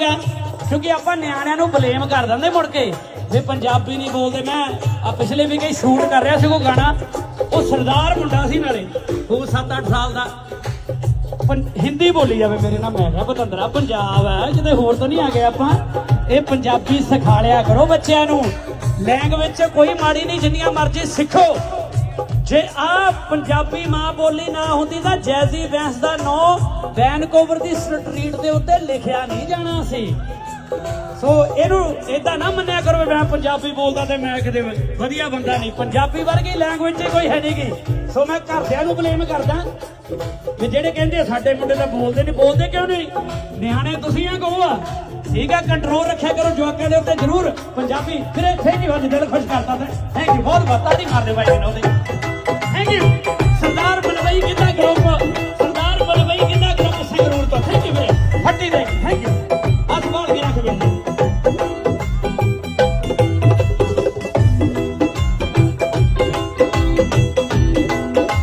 ਕਰੂੰਗਾ ਕਿਉਂਕਿ ਆਪਾਂ ਨਿਆਣਿਆਂ ਨੂੰ ਬਲੇਮ ਕਰ ਦਿੰਦੇ ਮੁੜ ਕੇ। ਵੀ ਪੰਜਾਬੀ ਨਹੀਂ ਬੋਲਦੇ। ਮੈਂ ਆ ਪਿਛਲੇ ਵੀ ਕਈ ਸ਼ੂਟ ਕਰ ਰਿਹਾ ਸੀ ਉਹ ਗਾਣਾ। ਉਹ ਸਰਦਾਰ ਮੁੰਡਾ ਸੀ ਨਾਲੇ। ਉਹ 7-8 ਸਾਲ ਦਾ। ਹਿੰਦੀ ਬੋਲੀ ਜਾਵੇ ਮੇਰੇ ਨਾਲ, ਮੈਂ ਕਿਹਾ ਪਤੰਦਰਾ ਪੰਜਾਬ ਹੈ ਕਿਤੇ ਹੋਰ ਤਾਂ ਨਹੀਂ ਆ ਗਏ ਆਪਾਂ? ਇਹ ਪੰਜਾਬੀ ਸਿਖਾ ਲਿਆ ਕਰੋ ਬੱਚਿਆਂ ਨੂੰ। ਲੈਂਗੁਏਜ 'ਚ ਕੋਈ ਮਾੜੀ ਨਹੀਂ, ਜਿੰਨੀਆਂ ਮਰਜ਼ੀ ਸਿੱਖੋ। ਜੇ ਆ ਪੰਜਾਬੀ ਮਾਂ ਬੋਲੀ ਨਾ ਹੁੰਦੀ ਤਾਂ ਜੈਜ਼ੀ ਵੈਂਸ ਦਾ ਨਾਂ ਵੈਨਕੂਵਰ ਦੀ ਸਟਰੀਟ ਦੇ ਉੱਤੇ ਲਿਖਿਆ ਨਹੀਂ ਜਾਣਾ ਸੀ। ਸੋ ਇਹਨੂੰ ਇਦਾਂ ਨਾ ਮੰਨਿਆ ਕਰੋ ਮੈਂ ਪੰਜਾਬੀ ਬੋਲਦਾ ਤੇ ਮੈਂ ਕਿਤੇ ਵਧੀਆ ਬੰਦਾ ਨਹੀਂ। ਪੰਜਾਬੀ ਵਰਗੀ ਲੈਂਗੁਏਜ 'ਚ ਕੋਈ ਹੈ ਨਹੀਂਗੀ ਸੋ ਮੈਂ ਘਰਦਿਆਂ ਨੂੰ ਬਲੇਮ ਕਰਦਾ ਵੀ ਜਿਹੜੇ ਕਹਿੰਦੇ ਸਾਡੇ ਮੁੰਡੇ ਤਾਂ ਬੋਲਦੇ ਨਹੀਂ। ਬੋਲਦੇ ਕਿਉਂ ਨਹੀਂ? ਨਿਆਣੇ ਤੁਸੀਂ ਆ ਕਹੋ ਆ। ਠੀਕ ਹੈ ਕੰਟਰੋਲ ਰੱਖਿਆ ਕਰੋ, ਜਵਾਕਾਂ ਦੇ ਉੱਤੇ ਜ਼ਰੂਰ ਪੰਜਾਬੀ ਫਿਰ ਇੱਥੇ ਯੂ ਅੱਜ ਦਿਲ ਖੁਸ਼ ਕਰਤਾ ਤੇ। ਥੈਂਕ ਯੂ ਬਹੁਤ ਬਹੁਤ ਤਾੜੀ ਮਾਰਦੇ ਭਾਈ ਨੇ ਉਹਦੇ Thank you.